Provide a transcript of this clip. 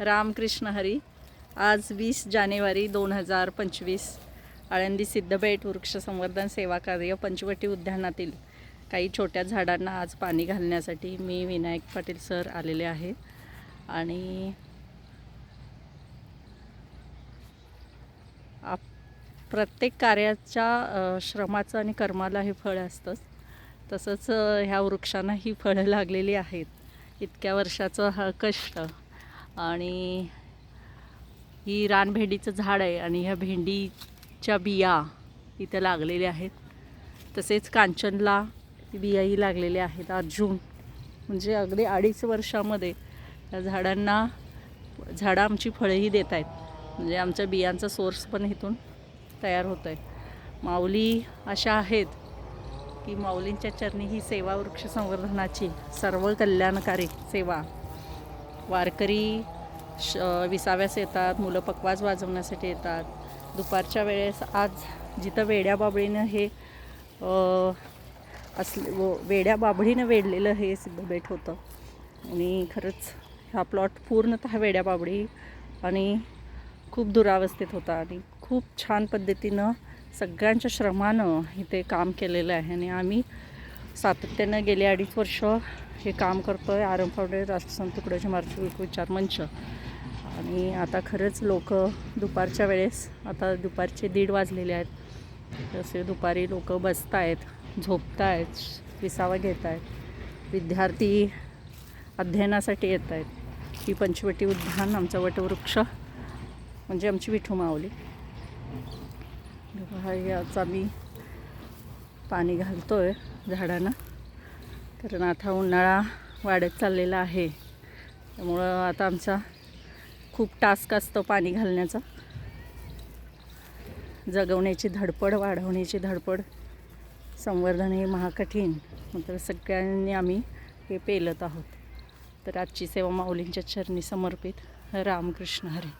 रामकृष्ण हरी. आज वीस जानेवारी दोन हजार पंचवीस. आळंदी सिद्धबेट वृक्ष संवर्धन सेवा कार्य पंचवटी उद्यानातील काही छोट्या झाडांना आज पाणी घालण्यासाठी मी विनायक पाटील सर आलेले आहे. आणि आप प्रत्येक कार्याच्या श्रमाचं आणि कर्माला हे फळ असतंच. तसंच ह्या वृक्षांना ही फळं लागलेली आहेत. इतक्या वर्षाचं हा कष्ट आणि ही रानभेंडीचं झाड आहे आणि ह्या भेंडीच्या बिया इथं लागलेल्या आहेत. तसेच कांचनला बियाही लागलेल्या आहेत अर्जुन म्हणजे अगदी अडीच वर्षामध्ये या झाडांना झाडं आमची फळंही देत आहेत. म्हणजे आमच्या बियांचा सोर्स पण इथून तयार होत आहे माऊली अशा आहेत की माऊलींच्या चरणी ही सेवा वृक्ष संवर्धनाची सर्व कल्याणकारी सेवा वारकरी श विसाव्यास येतात मुलं पकवाज वाजवण्यासाठी येतात. दुपारच्या वेळेस आज जिथं वेड्या बाबळीनं हे असले व वेड्या बाबळीनं वेढलेलं हे सिद्धबेट होतं. आणि खरंच हा प्लॉट पूर्णतः वेड्या बाबळी आणि खूप दुरावस्थेत होता आणि खूप छान पद्धतीनं सगळ्यांच्या श्रमानं इथे काम केलेलं आहे. आणि आम्ही सातत्यानं गेले अडीच वर्ष हे काम करतो आहे आरम फावडे राष्ट्रसंत तुकडोजी महाराज विचार मंच. आणि आता खरंच लोक दुपारच्या वेळेस आता दुपारचे दीड वाजलेले आहेत. तसे दुपारी लोक बसत आहेत झोपत आहेत विसावा घेत आहेत विद्यार्थी अध्ययनासाठी येत आहेत ही पंचवटी उद्यान आमचा वटवृक्ष म्हणजे आमची विठू माऊली हा याचा मी पाणी घालतो आहे झाडांना. कारण आता उन्हाळा वाढत चाललेला आहे. त्यामुळं आता आमचा खूप टास्क असतो पाणी घालण्याचा. जगवण्याची धडपड वाढवण्याची धडपड संवर्धन हे महाकठीण तर सगळ्यांनी आम्ही हे पेलत आहोत. तर आजची सेवा माऊलींच्या चरणी समर्पित. रामकृष्ण हरी.